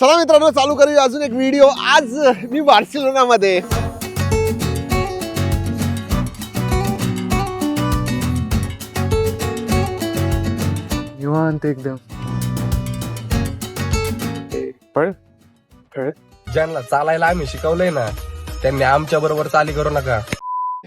चला मित्रांनो चालू करूया अजून एक व्हिडिओ आज मी बार्सिलोनामध्ये. निवांत एकदम. पळ पळ ज्यांना चालायला आम्ही शिकवलंय ना त्यांनी आमच्या बरोबर चाली करू नका.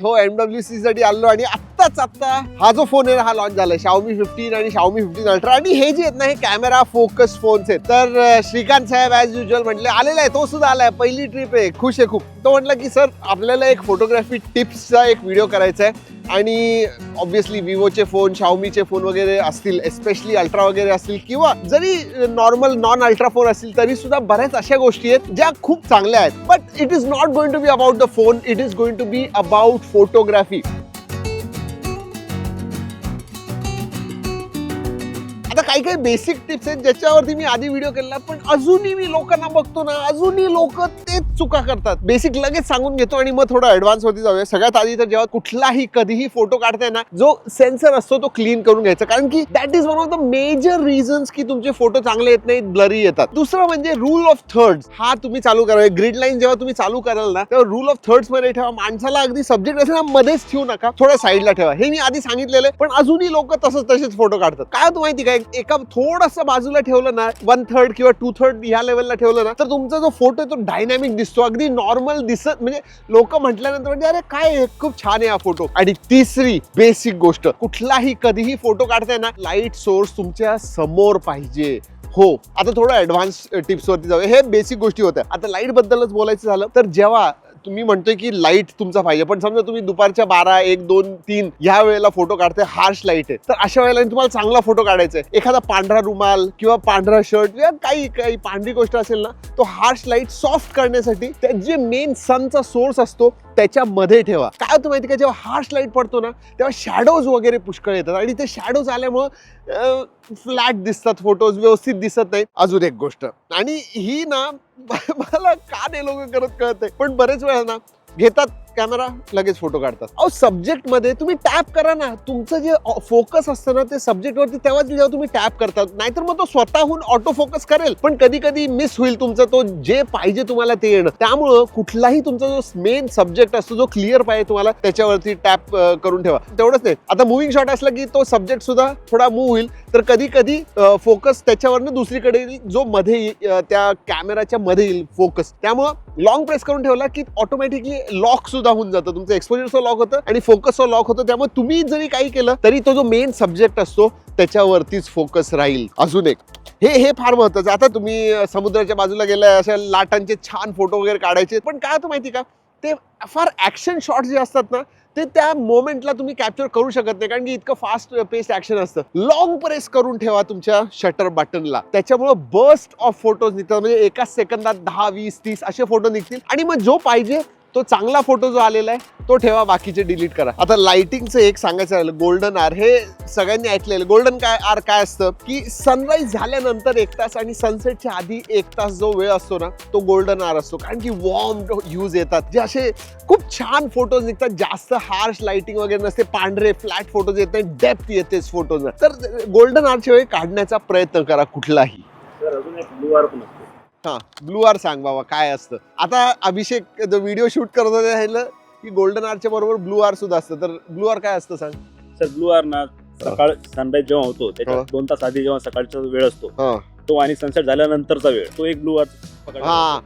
हो एमडब्ल्यू साठी आलो आणि आत्ताच आत्ता हा जो फोन आहे हा लॉन्च झालाय शाओमी फिफ्टीन आणि शाओमी फिफ्टीन अल्ट्रा आणि हे जे आहेत ना हे कॅमेरा फोकस फोन्स आहेत. तर श्रीकांत साहेब ॲज युजल म्हटले आलेला आहे तो सुद्धा आलाय. पहिली ट्रिप आहे खुश आहे खूप. तो म्हटला की सर आपल्याला एक फोटोग्राफी टिप्सचा एक व्हिडिओ करायचा आहे. आणि ऑब्व्हियसली विवोचे फोन शाओमीचे फोन वगैरे असतील एस्पेशली अल्ट्रा वगैरे असतील किंवा जरी नॉर्मल नॉन अल्ट्रा फोन असतील तरी सुद्धा बऱ्याच अशा गोष्टी आहेत ज्या खूप चांगल्या आहेत. But it is not going to be about the phone it is going to be about photography काही काही बेसिक टिप्स आहेत ज्याच्यावरती मी आधी व्हिडिओ केला पण अजूनही मी लोकांना बघतो ना अजूनही लोक तेच चुका करतात. बेसिक लगेच सांगून घेतो आणि मग थोडं ऍडव्हान्स होती जाऊया. सगळ्यात आधी तर जेव्हा कुठलाही कधीही फोटो काढताय ना जो सेन्सर असतो तो क्लीन करून घ्यायचा. कारण की that is one of the major reasons की तुमचे फोटो चांगले येत नाहीत ब्लरी येतात. दुसरं म्हणजे रूल ऑफ थर्ड हा तुम्ही चालू करा. ग्रीड लाईन जेव्हा तुम्ही चालू कराल ना तेव्हा रूल ऑफ थर्ड्समध्ये ठेवा. माणसाला अगदी सब्जेक्ट असेल ना मध्येच ठेवू नका. थोड्या साईडला ठेवा. हे मी आधी सांगितलेलं आहे, पण अजूनही लोक तसंच तसेच फोटो काढतात. काय होतं माहिती काय एक थोडस बाजूला ठेवलं ना वन थर्ड किंवा टू थर्ड ह्या लेवलला ठेवलं ना तर तुमचा जो फोटो आहे तो डायनॅमिक दिसतो. अगदी नॉर्मल दिसत म्हणजे लोक म्हटल्यानंतर म्हणजे अरे काय खूप छान आहे हा फोटो आणि तिसरी बेसिक गोष्ट कुठलाही कधीही फोटो काढताय ना लाइट सोर्स तुमच्यासमोर पाहिजे. हो आता थोडं ऍडव्हान्स टिप्स वरती जाऊया. हे बेसिक गोष्टी होत्या. आता लाइट बद्दलच बोलायचं झालं तर जेव्हा तुम्ही म्हणतोय की लाइट तुमचा पाहिजे पण समजा तुम्ही दुपारच्या बारा एक दोन तीन ह्या वेळेला फोटो काढते हार्श लाइट आहे. तर अशा वेळेला तुम्हाला चांगला फोटो काढायचा आहे. एखादा पांढरा रुमाल किंवा पांढरा शर्ट किंवा काही काही पांढरी गोष्ट असेल ना तो हार्श लाइट सॉफ्ट करण्यासाठी त्या जे मेन सनचा सोर्स असतो त्याच्यामध्ये ठेवा. काय होतं माहिती का? जेव्हा हार्श लाइट पडतो ना तेव्हा शॅडोज वगैरे पुष्कळ येतात. आणि ते शॅडोज आल्यामुळं फ्लॅट दिसतात फोटोज व्यवस्थित दिसत नाही अजून एक गोष्ट. आणि ही ना मला का नाही लोक करत कळत नाही. पण बरेच वेळा ना घेतात कॅमेरा लगेच फोटो काढतात. अहो सब्जेक्टमध्ये तुम्ही टॅप करा ना तुमचं जे फोकस असतं ना ते सब्जेक्ट वरती तेव्हा जेव्हा तुम्ही टॅप करतात. नाहीतर मग तो स्वतःहून ऑटो फोकस करेल. पण कधी कधी मिस होईल तुमचं तो जे पाहिजे तुम्हाला ते येणं. त्यामुळं कुठलाही तुमचा जो मेन सब्जेक्ट असतो जो क्लिअर पाहिजे तुम्हाला त्याच्यावरती टॅप करून ठेवा. तेवढंच नाही. आता मुव्हिंग शॉट असला की तो सब्जेक्ट सुद्धा थोडा मूव्ह होईल. तर कधी कधी फोकस त्याच्यावरनं दुसरीकडे जो मध्ये येईल, त्या कॅमेराच्या मध्ये येईल फोकस त्यामुळं लॉंग प्रेस करून ठेवला की ऑटोमॅटिकली लॉक सुद्धा होऊन जातं. तुमचं एक्सपोजरचं लॉक होतं आणि फोकसचं लॉक होतं. त्यामुळे तुम्ही जरी काही केलं तरी तो जो मेन सब्जेक्ट असतो त्याच्यावरतीच फोकस राहील. अजून एक. हे हे फार महत्वाचं. आता तुम्ही समुद्राच्या बाजूला गेलाय अशा लाटांचे छान फोटो वगैरे काढायचे. पण काय होतं माहिती का? ते फार ॲक्शन शॉट्स जे असतात ना ते त्या मोमेंटला तुम्ही कॅप्चर करू शकत नाही कारण की इतकं फास्ट पेस्ट ऍक्शन असतं. लॉंग प्रेस करून ठेवा तुमच्या शटर बटनला त्याच्यामुळं बस्ट ऑफ फोटोज निघतात. म्हणजे एका सेकंदात दहा वीस तीस असे फोटो निघतील. आणि मग जो पाहिजे तो चांगला फोटो जो आलेला आहे तो ठेवा बाकीचे डिलीट करा. आता लाइटिंगचं एक सांगायचं राहिलं गोल्डन आर हे सगळ्यांनी ऐकलेलं. गोल्डन काय आर काय असतं? की सनराईज झाल्यानंतर एक तास आणि सनसेटच्या आधी एक तास जो वेळ असतो ना तो गोल्डन आर असतो. कारण की वॉर्म ह्यूज येतात. जे असे खूप छान फोटोज निघतात. जास्त हार्श लाइटिंग वगैरे नसते. पांढरे फ्लॅट फोटोज येत नाही डेप्थ येतेच फोटोज तर गोल्डन आरच्या वेळी काढण्याचा प्रयत्न करा कुठलाही. हा ब्लू आर सांग बाबा काय असतं? आता अभिषेक व्हिडिओ शूट करत होता ह्याला की गोल्डन आरच्या बरोबर ब्लू आर सुद्धा असतं. तर ब्लू आर काय असतं सांग? सर ब्लू आर ना सकाळ सनराईज जेव्हा होतो. त्याच्या दोन तास आधी जेव्हा सकाळचा वेळ असतो हा. तो आणि सनसेट झाल्यानंतरचा वेळ तो एक ब्लू आर हा.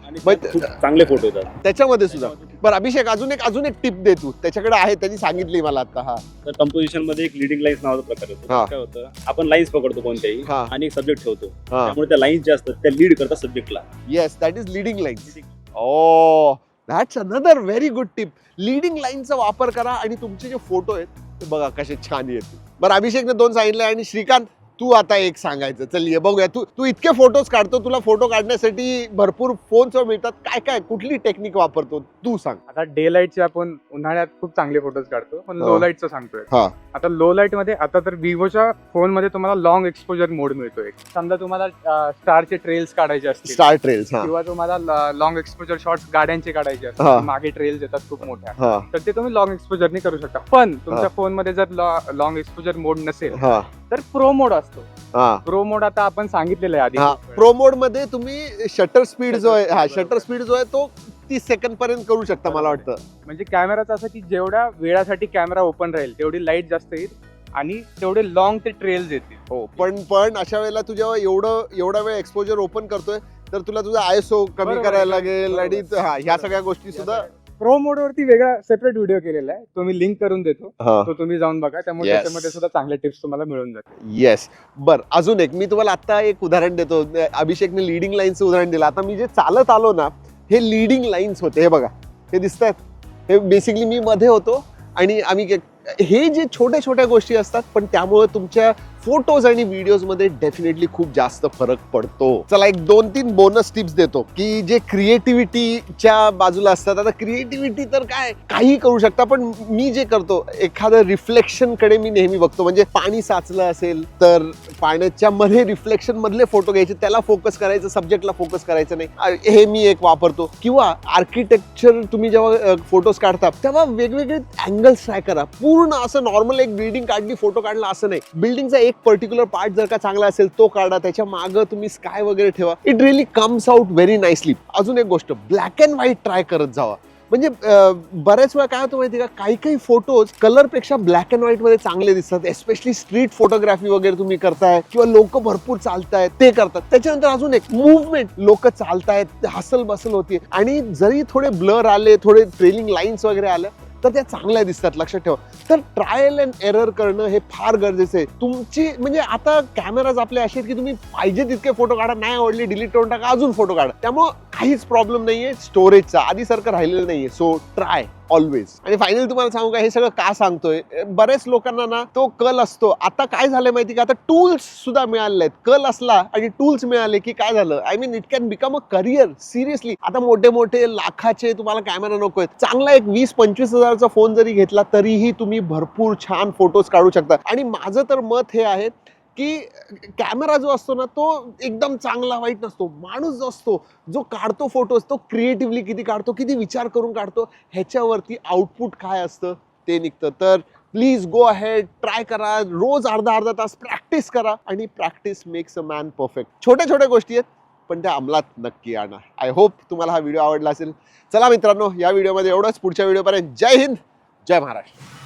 चांगले फोटो येतात. त्याच्यामध्ये सुद्धा. बरं अभिषेक अजून एक अजून एक टिप दे तू. त्याच्याकडे आहे त्यांनी सांगितली मला आता हा. तर कंपोजिशनमध्ये एक लिडिंग लाईन्स नावाचा प्रकार येतो. हा. काय होतं? आपण लाईन्स पकडतो कोणत्याही हा. आणि एक सब्जेक्ट ठेवतो. हा. त्यामुळे त्या लाईन्स ज्या असतात त्या लीड करतात सब्जेक्टला yes that is leading lines oh that's another very good tip leading लाईनचा वापर करा आणि तुमचे जे फोटो आहेत ते बघा कसे छान येतील. बरं अभिषेकने दोन सांगितले आणि श्रीकांत तू आता एक सांगायचं. चल ये बघूया. तू तू इतके फोटोज काढतो तुला फोटो काढण्यासाठी भरपूर फोन्स मिळतात. काय काय कुठली टेक्निक वापरतो? तू सांग. आता डे लाईटचे आपण उन्हाळ्यात खूप चांगले फोटोज काढतो पण. लो लाईटचं सांगतोय. हा. आता लो लाइटमध्ये आता तर विवोच्या फोनमध्ये तुम्हाला लॉंग एक्सपोजर मोड मिळतोय. समजा तुम्हाला स्टारचे ट्रेल्स काढायचे असतील. स्टार ट्रेल्स हा. किंवा तुम्हाला लॉंग एक्सपोजर शॉट्स गाड्यांचे काढायचे हा. असतील मागे ट्रेल्स येतात खूप मोठ्या. हा. तर ते तुम्ही लॉंग एक्सपोजरने करू शकता. पण. तुमच्या फोनमध्ये जर लॉंग एक्सपोजर मोड नसेल हा. तर प्रो मोड असतो. हा. प्रो मोड आता आपण सांगितलेलं आहे हा. आधी प्रो मोडमध्ये तुम्ही शटर स्पीड जो आहे हा. शटर स्पीड जो आहे तो तीस सेकंद पर्यंत करू शकता मला वाटतं. म्हणजे कॅमेराचं असं की जेवढ्या वेळासाठी कॅमेरा ओपन राहील तेवढी लाइट जास्त येईल आणि तेवढे लॉंग ते ट्रेल्स येतील. हो पण पण अशा वेळेला तू जेव्हा एवढं एवढा वेळ एक्सपोजर ओपन करतोय तर तुला तुझा आयएसओ कमी बरोबर, करायला बरोबर. लागेल आणि हा ह्या सगळ्या गोष्टी सुद्धा प्रो मोड वरती वेगळा सेपरेट व्हिडिओ केलेला आहे. तो मी लिंक करून देतो. तो तुम्ही जाऊन बघा. त्यामुळे Yes. त्याच्यामध्ये सुद्धा चांगले टिप्स तुम्हाला मिळून जातील. येस बर अजून एक. मी तुम्हाला आता एक उदाहरण देतो. अभिषेकने लिडिंग लाईनचं उदाहरण दिलं. आता मी जे चालत आलो ना हे लिडिंग लाईन्स होते. हे बघा. हे दिसत आहेत हे बेसिकली मी मध्ये होतो आणि आम्ही के- हे जे छोट्या छोट्या गोष्टी असतात पण त्यामुळे तुमच्या फोटोज आणि व्हिडिओजमध्ये डेफिनेटली खूप जास्त फरक पडतो. चला एक दोन तीन बोनस टिप्स देतो की जे क्रिएटिव्हिटीच्या बाजूला असतात. आता क्रिएटिव्हिटी तर काय? काही करू शकता पण मी जे करतो एखादं रिफ्लेक्शनकडे मी नेहमी बघतो. म्हणजे पाणी साचलं असेल तर पाण्याच्या मध्ये रिफ्लेक्शन मधले फोटो घ्यायचे. त्याला फोकस करायचं सब्जेक्टला फोकस करायचं नाही. हे मी एक वापरतो. किंवा आर्किटेक्चर तुम्ही जेव्हा फोटोज काढता तेव्हा वेगवेगळे अँगल्स ट्राय करा. पूर्ण असं नॉर्मल एक बिल्डिंग काढली फोटो काढला असं नाही. बिल्डिंगचा एक पर्टिक्युलर पार्ट जर का चांगला असेल तो काढा त्याच्या मागं तुम्ही स्काय वगैरे ठेवा. It really comes out very nicely अजून एक गोष्ट ब्लॅक अँड व्हाईट ट्राय करत जावा. म्हणजे बऱ्याच वेळा काय होतं माहिती का? काही काही फोटोज कलरपेक्षा ब्लॅक अँड व्हाईटमध्ये चांगले दिसतात. एस्पेशली स्ट्रीट फोटोग्राफी वगैरे तुम्ही करताय किंवा लोक भरपूर चालतायत ते करतात. त्याच्यानंतर अजून एक मुवमेंट लोक चालतायत हसल बसल होती आणि जरी थोडे ब्लर आले थोडे ट्रेलिंग लाईन्स वगैरे आल्या तर त्या चांगल्या दिसतात लक्षात ठेवा. तर ट्रायल अँड एरर करणं हे फार गरजेचं आहे. तुमची म्हणजे आता कॅमेराज आपले असे आहेत की तुम्ही पाहिजे तितके फोटो काढा नाही आवडले डिलीट करून टाका अजून फोटो काढा. त्यामुळं काहीच प्रॉब्लेम नाही आहे स्टोरेजचा आधीसारखं राहिलेलं नाही आहे सो ट्राय ऑलवेज आणि फायनली तुम्हाला सांगू का हे सगळं का सांगतोय? बरेच लोकांना ना तो कल असतो. आता काय झालं माहिती का? आता टूल्स सुद्धा मिळाले आहेत. कल असला आणि टूल्स मिळाले की काय झालं? I mean it can become a career seriously आता मोठे मोठे लाखाचे तुम्हाला कॅमेरा नको आहेत. चांगला एक वीस पंचवीस हजारचा फोन जरी घेतला तरीही तुम्ही भरपूर छान फोटोज काढू शकता. आणि माझं तर मत हे आहे की कॅमेरा जो असतो ना तो एकदम चांगला वाईट नसतो. माणूस जो असतो जो काढतो फोटोज तो क्रिएटिव्हली किती काढतो किती विचार करून काढतो ह्याच्यावरती आउटपुट काय असतं ते निघतं. तर प्लीज गो अहेड ट्राय करा. रोज अर्धा अर्धा तास प्रॅक्टिस करा आणि practice makes a man perfect छोट्या छोट्या गोष्टी आहेत पण त्या अंमलात नक्की आणा. आय होप तुम्हाला हा व्हिडिओ आवडला असेल. चला मित्रांनो या व्हिडिओमध्ये एवढंच. पुढच्या व्हिडिओपर्यंत जय हिंद जय महाराष्ट्र.